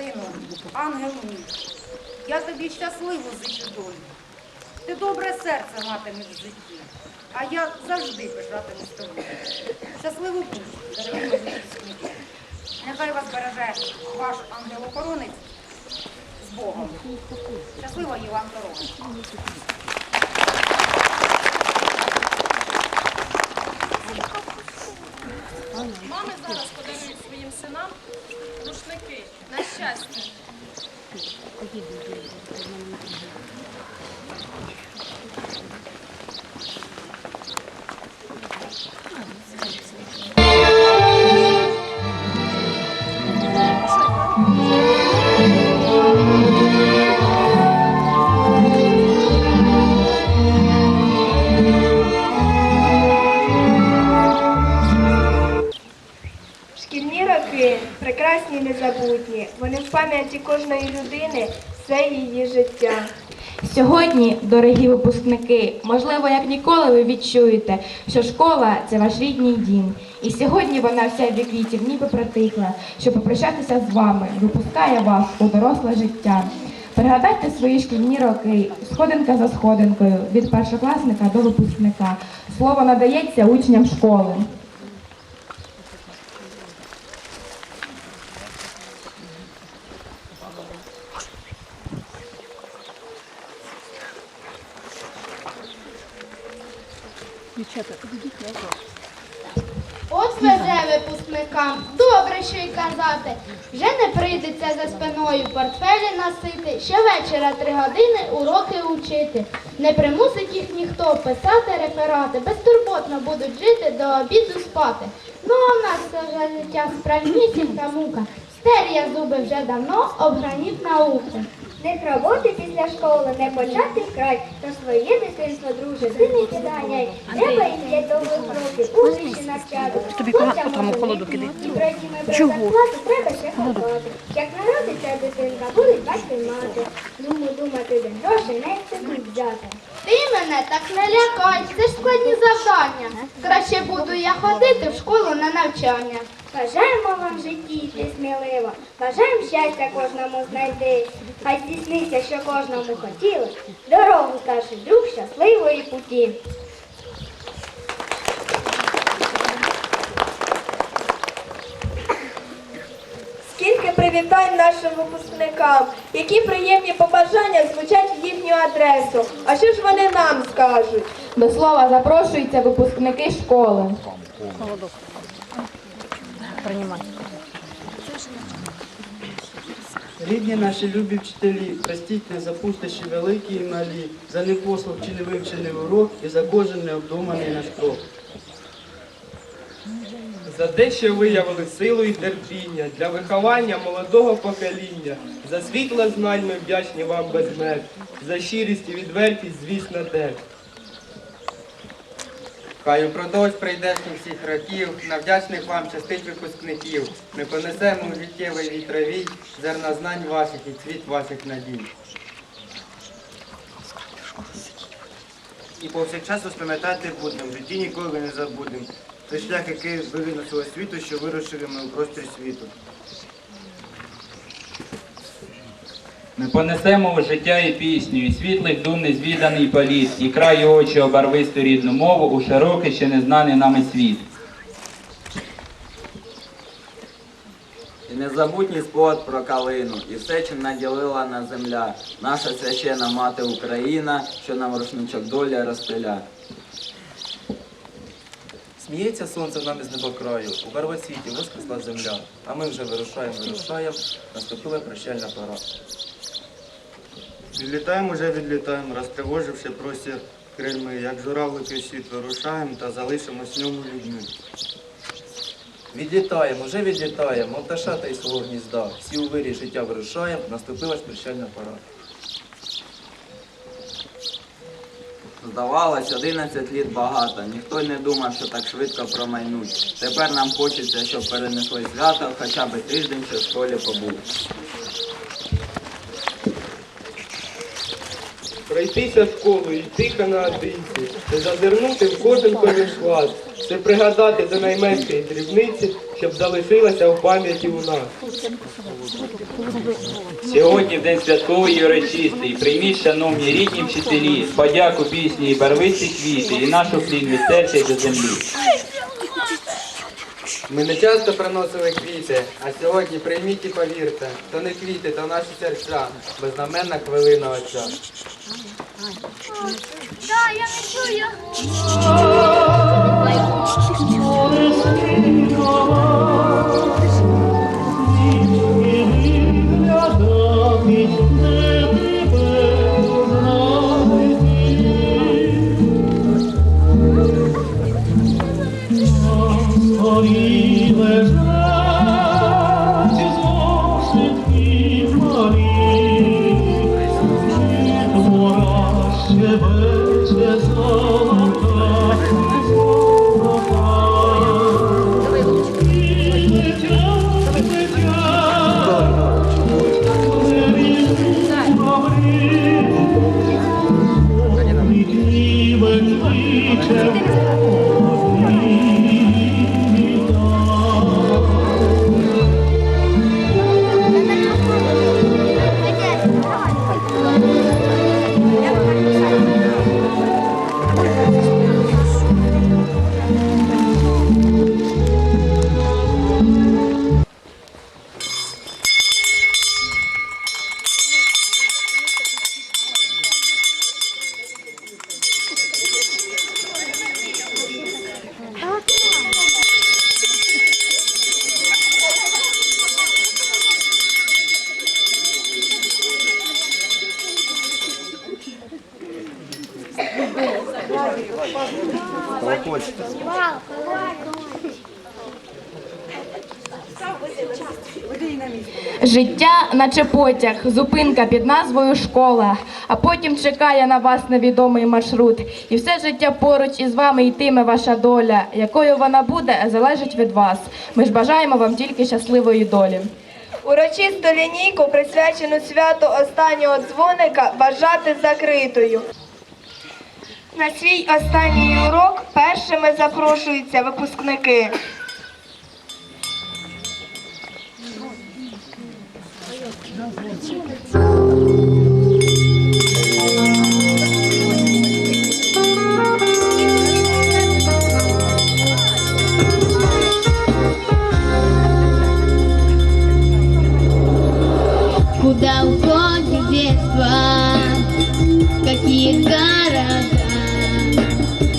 сину, ангел мій, я тобі щасливу зичу долю. Ти добре серце матимеш в житті, а я завжди пишатиму з тобою. Щасливу путь, дорогі мої випускники. Нехай вас береже ваш ангел-охоронець з Богом. Щасливої вам дороги. Мами зараз подарують своїм синам рушники щастя. Пам'яті кожної людини все її життя. Сьогодні, дорогі випускники, можливо, як ніколи ви відчуєте, що школа це ваш рідний дім. І сьогодні вона вся від квітів ніби притихла, щоб попрощатися з вами, випускає вас у доросле життя. Пригадайте свої шкільні роки, сходинка за сходинкою, від першокласника до випускника. Слово надається учням школи. От везе випускникам, добре, що й казати. Вже не спиною портфелі носити, щовечора три години уроки учити. Не примусить їх ніхто писати реферати, безтурботно будуть жити до обіду спати. Ну а в нас все життя справнісінька мука. Стер'я зуби вже давно обгранів науки. Не роботи після школи, не почати вкрай, та своє дитинство, друже, ти не кидай. Треба і для довгих років, учничі навчати. Тобі тому холоду киди. І третіми Чого? треба ще ховати. Як народиться дитинка, будуть батьки мати. Думаю, думати, де гроші не цидуть взяти. Ти мене так не лякай, це ж складні завдання. Краще буду я ходити в школу на навчання. Бажаємо вам житті сміливо, бажаємо щастя кожному знайти. Хай здійсниться, що кожному хотіли, дорогу старший друг щасливої путі. Скільки привітань нашим випускникам, які приємні побажання звучать в їхню адресу. А що ж вони нам скажуть? До слова запрошуються випускники школи. Рідні наші любі вчителі, простіть не запустиші великі і малі, за непослух чи не вивчений урок і за кожен необдуманий наш крок. За те, що виявили силу і терпіння для виховання молодого покоління, за світло знань ми вдячні вам безмеж, за щирість і відвертість, звісно, теж. Хай упродовж прийдешніх всіх років на вдячних вам частить випускників. Ми понесемо у життєвий вітровій зерна знань ваших і цвіт ваших надій. І повсякчас пам'ятати будемо, в житті ніколи не забудемо. Це шлях, який вивели на свого світу, що вирушили ми у простір світу. Ми понесемо у життя і пісню, і світлих дум незвіданий політ, і край і очі обарвисту рідну мову у широкий ще незнаний нами світ. І незабутній спогад про калину, і все, чим наділила на земля, наша священа мати Україна, що нам рушничок доля розстеля. Сміється сонце нам із небокраю, у барвоцвіті воскресла земля, а ми вже вирушаємо, вирушаємо, наступила прощальна пора. Відлітаємо, вже відлітаємо, розтривоживши простір крильми, як журавлики в світ вирушаємо та залишимось в ньому людьми. Відлітаємо, вже відлітаємо, мов пташата із свого гнізда. Всі у вирі життя вирушаємо, наступила ж прощальна пора. Здавалось, 11 літ багато, ніхто й не думав, що так швидко промайнуть. Тепер нам хочеться, щоб перенесли свято, хоча б тиждень ще в школі побув. Пройтися школу і тихо наодинці, не зазирнути в кожен клас, це пригадати до найменшої дрібниці, щоб залишилася в пам'яті у нас. Сьогодні в день святковий і урочистий. Прийміть, шановні рідні вчителі, подяку пісні і барвисті квіти, і нашу хлін від серця й до землі. Ми не часто приносили квіти, а сьогодні прийміть і повірте, то не квіти, то наші серця, безнаменна хвилина отця. Да, я не чую. Наче потяг, зупинка під назвою школа, а потім чекає на вас невідомий маршрут. І все життя поруч із вами йтиме ваша доля. Якою вона буде, залежить від вас. Ми ж бажаємо вам тільки щасливої долі. Урочисту лінійку, присвячену святу останнього дзвоника, вважати закритою. На свій останній урок першими запрошуються випускники. Куда уходит детство? Какие города?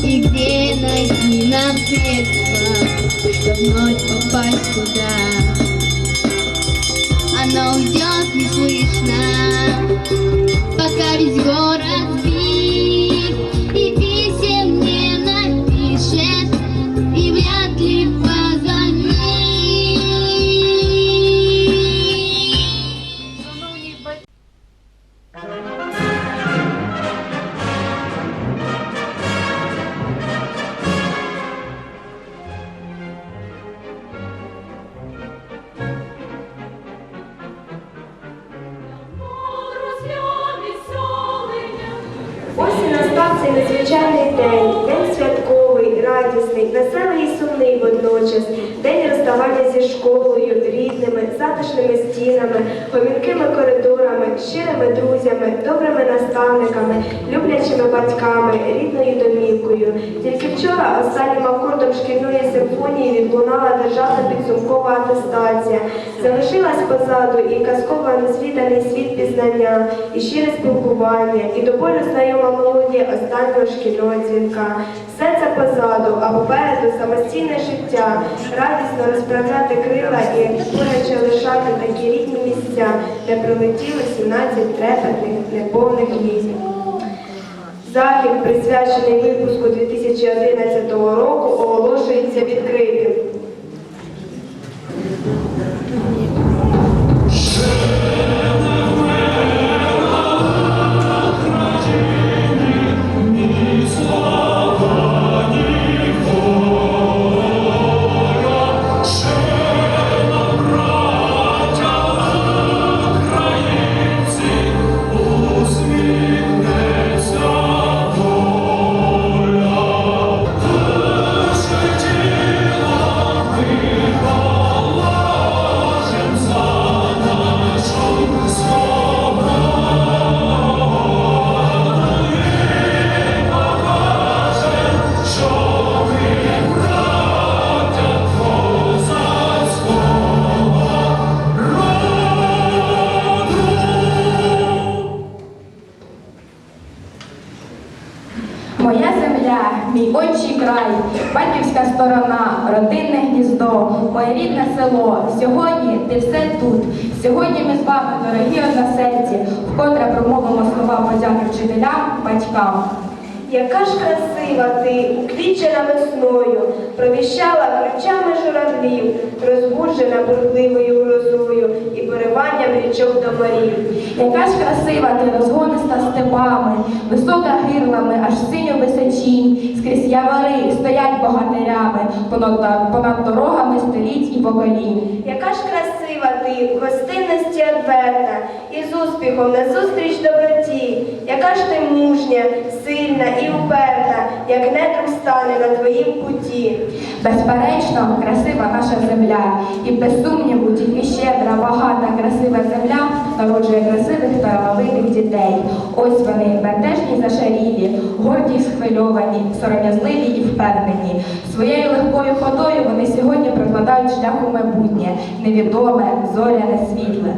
И где найти нам средства, чтобы вновь попасть туда? Оно уйдет неслышно, пока весь город незвичайний день, день святковий, радісний, веселий сумний водночас, день розставання зі школою, рідними, затишними стінами, гомінкими коридорами, щирими друзями, добрими наставниками, люблячими батьками, рідною домівкою. Тільки вчора останнім акордом шкільної симфонії відлунала державна підсумкова атестація. Залишилась позаду і казково незвіданий світ пізнання, і щире спілкування, і до болю знайома мелодія останнього шкільного дзвінка. Все позаду, а попереду самостійне життя, радісно розправляти крила і боляче лишати такі рідні місця, де прилетіли 17 трепетних неповних літ. Захід, присвячений випуску 2011 року, оголошується відкритим. Моє рідне село. Сьогодні ти все тут. Сьогодні ми з вами, дорогі односельці, вкотре промовимо слова подяки вчителям, батькам. Яка ж красива ти, уквічена весною, провіщала ключами журавлів, розбуджена бурхливою грозою і пориванням річок до морів. Яка ж красива ти розгониста степами, висока гирлами, аж синьо височінь, скрізь явори стоять богатирями, понад, понад дорогами століть і поколінь. Яка ж красива ти, в гостинності адверта. І з успіхом назустріч доброті, яка ж ти мужня, сильна і уперта, як нетром стане на твоїм путі. Безперечно, красива наша земля, і без сумніву тільки щедра, багата, красива земля Ось вони бентежні зашарілі, горді схвильовані, сором'язливі і впевнені. Своєю легкою ходою вони сьогодні прокладають шлях у майбутнє, невідоме, зоряне, світле.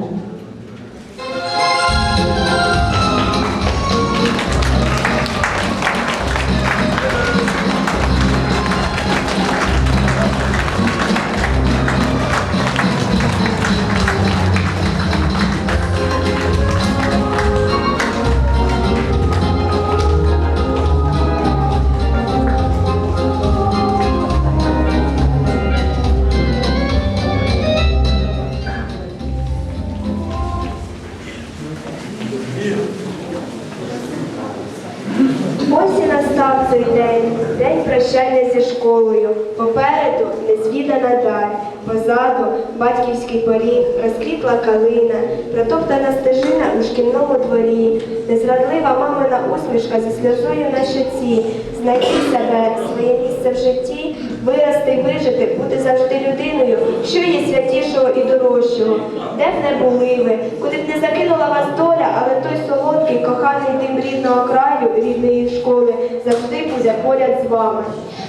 Школою. Попереду незвідана даль, позаду батьківський поріг, розквітла калина, протоптана стежина у шкільному дворі, незрадлива мамина усмішка зі сльозою на щоці, знайти себе, своє місце в житті, вирости вижити, бути завжди людиною, що є святішого і дорожчого, де б не були ви, куди б не закинула вас доля, але той солодкий, коханий дим рідного краю, рідної школи завжди буде поряд з вами.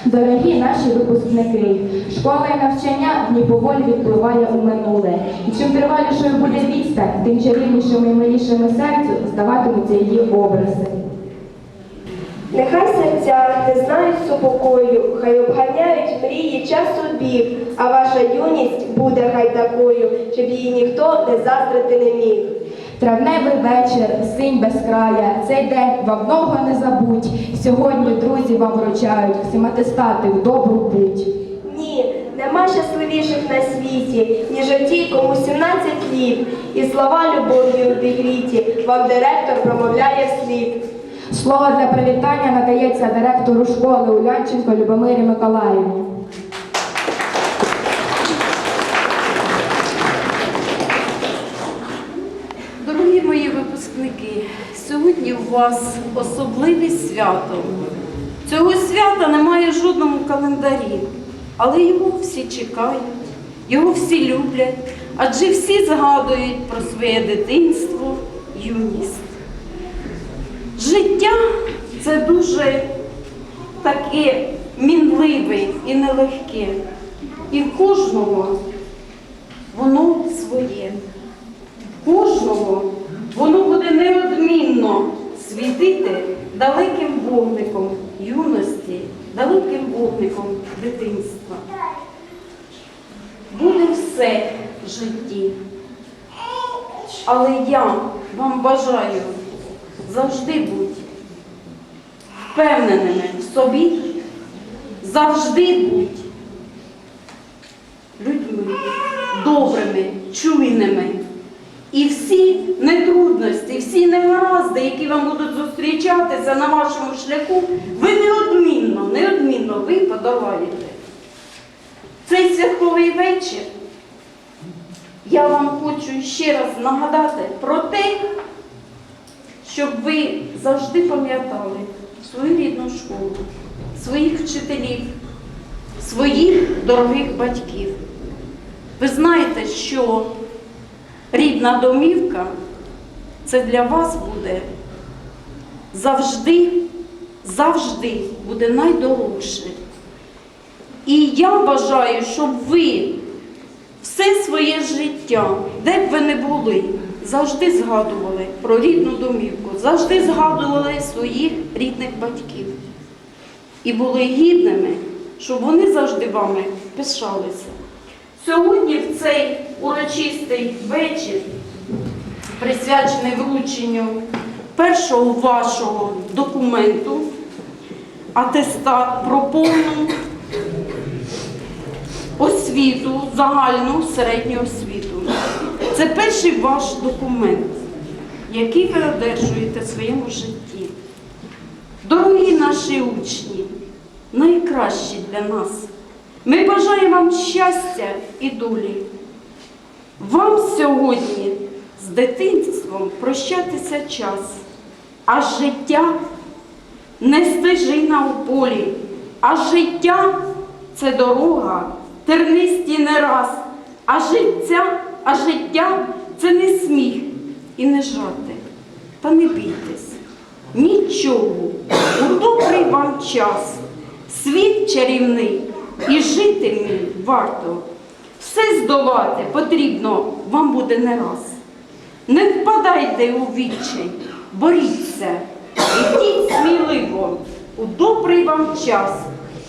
Дорогі наші випускники, школа і навчання в ній поволі відпливає у минуле. І чим тривалішою буде відстань, тим чарівнішими і милішими серцю здаватимуться її образи. Нехай серця не знають супокою, хай обганяють мрії часу біг, а ваша юність буде хай такою, щоб її ніхто не заздрити не міг. Травневий вечір, синь без края, цей день вам много не забудь. Сьогодні друзі вам вручають всіматестати в добру путь. Ні, нема щасливіших на світі, ніж оті, кому 17 літ, і слова любов'ю обігріті вам директор промовляє вслід. Слово для привітання надається директору школи Улянченко Любомирі Миколаївні. Дорогі мої випускники, сьогодні у вас особливе свято. Цього свята немає в жодному календарі, але його всі чекають, його всі люблять, адже всі згадують про своє дитинство, юність. Життя це дуже таке мінливе і нелегке. І кожного воно своє. Кожного воно буде неодмінно світити далеким вогником юності, далеким вогником дитинства. Буде все в житті. Але я вам бажаю завжди бути впевненими в собі, завжди бути людьми добрими, чуйними. І всі нетрудності, всі негаразди, які вам будуть зустрічатися на вашому шляху, ви неодмінно, неодмінно ви подолаєте. Цей святковий вечір я вам хочу ще раз нагадати про те, щоб ви завжди пам'ятали свою рідну школу, своїх вчителів, своїх дорогих батьків. Ви знаєте, що рідна домівка це для вас буде завжди, завжди буде найдорожче. І я бажаю, щоб ви все своє життя, де б ви не були, завжди згадували про рідну домівку, завжди згадували своїх рідних батьків. і були гідними, щоб вони завжди вами пишалися. Сьогодні в цей урочистий вечір, присвячений врученню першого вашого документу, атестат про повну освіту, загальну середню освіту. Це перший ваш документ, який ви одержуєте в своєму житті. Дорогі наші учні, найкращі для нас. Ми бажаємо вам щастя і долі. Вам сьогодні дитинством прощатися час, а життя не стежина у полі, а життя це дорога, тернисті не раз, а життя, а життя це не сміх і не жарти. Та не бійтесь, нічого, у добрий вам час, світ чарівний і жити мій варто. Все здолати потрібно вам буде не раз. Не впадайте у відчай, боріться, ідіть сміливо, у добрий вам час.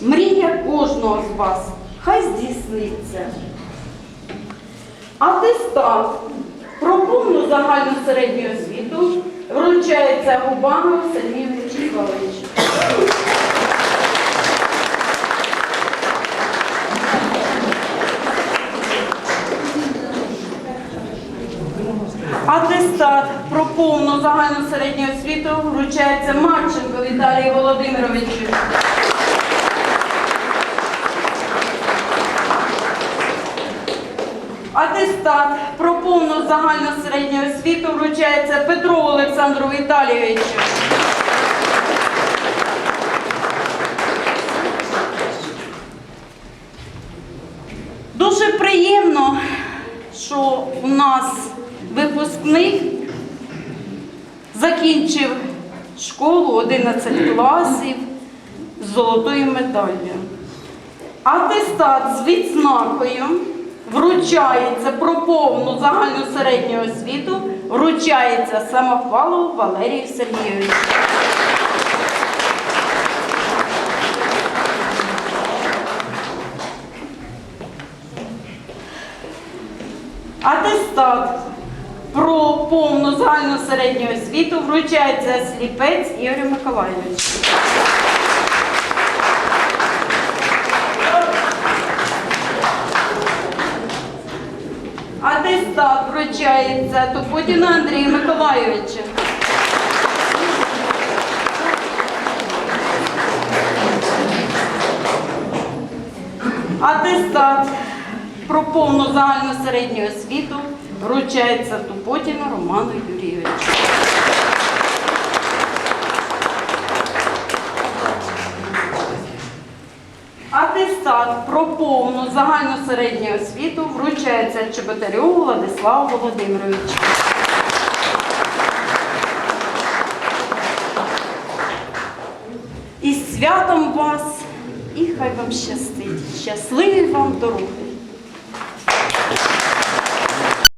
Мрія кожного з вас хай здійсниться. Атестат про повну загальну середню освіту вручається Губану Сергію Вячеславовичу. Атестат про повну загальну середню освіту вручається Марченко Віталію Володимировичу. Атестат про повну загальну середню освіту вручається Петру Олександру Віталійовичу. Дуже приємно, що у нас випускник закінчив школу 11 класів з золотою медаллю. Атестат з відзнакою вручається про повну загальну середню освіту, вручається Самохвалову Валерію Сергійовичу. Атестат про повну загальну середню освіту вручається сліпець Ігорю Миколайовичу. Атестат вручається Тупотіну Андрію Миколайовичу. Атестат про повну загальну середню освіту вручається Тупотіну Роману Юрійовичу. Атестат про повну загальну середню освіту вручається Чеботарю Владиславу Володимировичу. І святом вас, і хай вам щастить. Щасливі вам дороги!